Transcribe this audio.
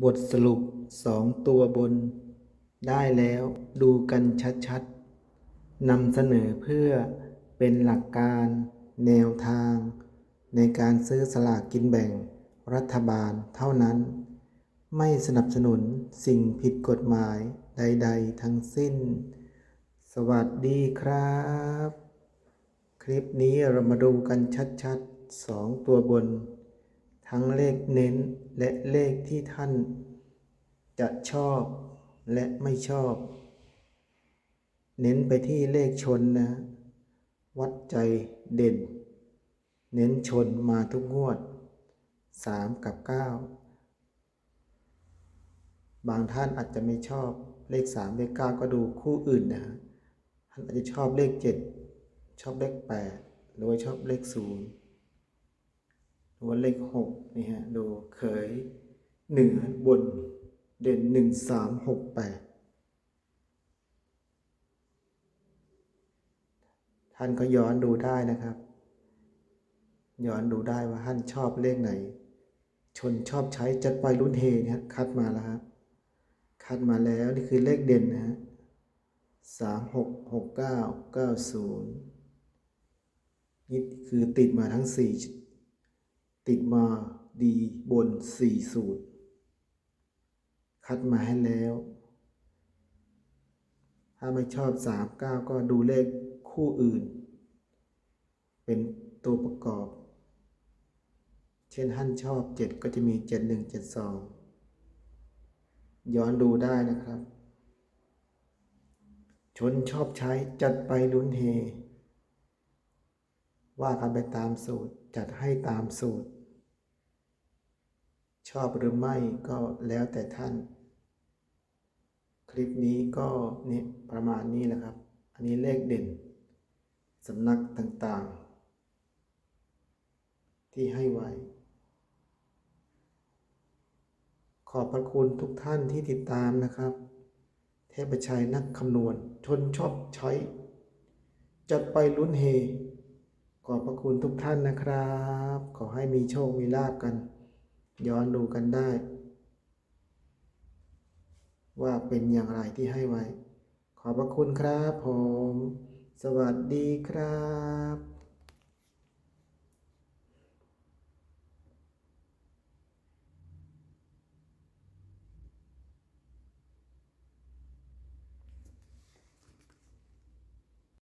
บทสรุปสองตัวบน ได้แล้วดูกันชัดๆนำเสนอเพื่อเป็นหลักการแนวทาง ในการซื้อสลากกินแบ่งรัฐบาลเท่านั้น ไม่สนับสนุนสิ่งผิดกฎหมายใด ๆ ทั้งสิ้น สวัสดีครับ คลิปนี้เรามาดูกันชัดๆสองตัวบน ทั้งเลขเน้นและเลขที่ท่าน จะชอบและไม่ชอบ เน้นไปที่เลขชนนะ วัดใจเด่น เน้นชนมาทุกงวดสามกับเก้าบางท่านอาจจะไม่ชอบเลขสามเลขเก้าก็ดูคู่อื่นนะท่านอาจจะชอบเลขเจ็ดชอบเลขแปดหรือว่าชอบเลขศูนย์ รือว่าเลขหกนี่ฮะดูเขยเหนือบนเด่นหนึ่งสามหกแปดท่านก็ย้อนดูได้นะครับ ย้อนดูได้ว่าท่านชอบเลขไหน ชนชอบใช้จัดไปรุ่นเฮนี่ยคัดมาแล้วครับคัดมาแล้วนี่คือเลขเด่นนะฮะสามหกหกเก้าเก้าศูนย์นี่คือติดมาทั้งสี่ ติดมาดีบนสี่สูตร คัดมาให้แล้ว ถ้าไม่ชอบสามเก้าก็ดูเลขคู่อื่น เป็นตัวประกอบ เช่นท่านชอบเจ็ดก็จะมีเจ็ดหนึ่งเจ็ดสองย้อนดูได้นะครับ ชนชอบใช้จัดไปลุ้นเฮ ว่ากันไปตามสูตรจัดให้ตามสูตร ชอบหรือไม่ก็แล้วแต่ท่าน คลิปนี้ก็เนี่ยประมาณนี้แหละครับ อันนี้เลขเด่นสำนักต่างๆ ที่ให้ไว้ขอบพระคุณทุกท่านที่ติดตามนะครับ เทพชัยนักคำนวณชนชอบใช้ จัดไปลุ้นเฮ ขอบพระคุณทุกท่านนะครับ ขอให้มีโชค มีลาบกัน ย้อนดูกันได้ ว่าเป็นอย่างไรที่ให้ไว้ ขอบพระคุณครับผม สวัสดีครับ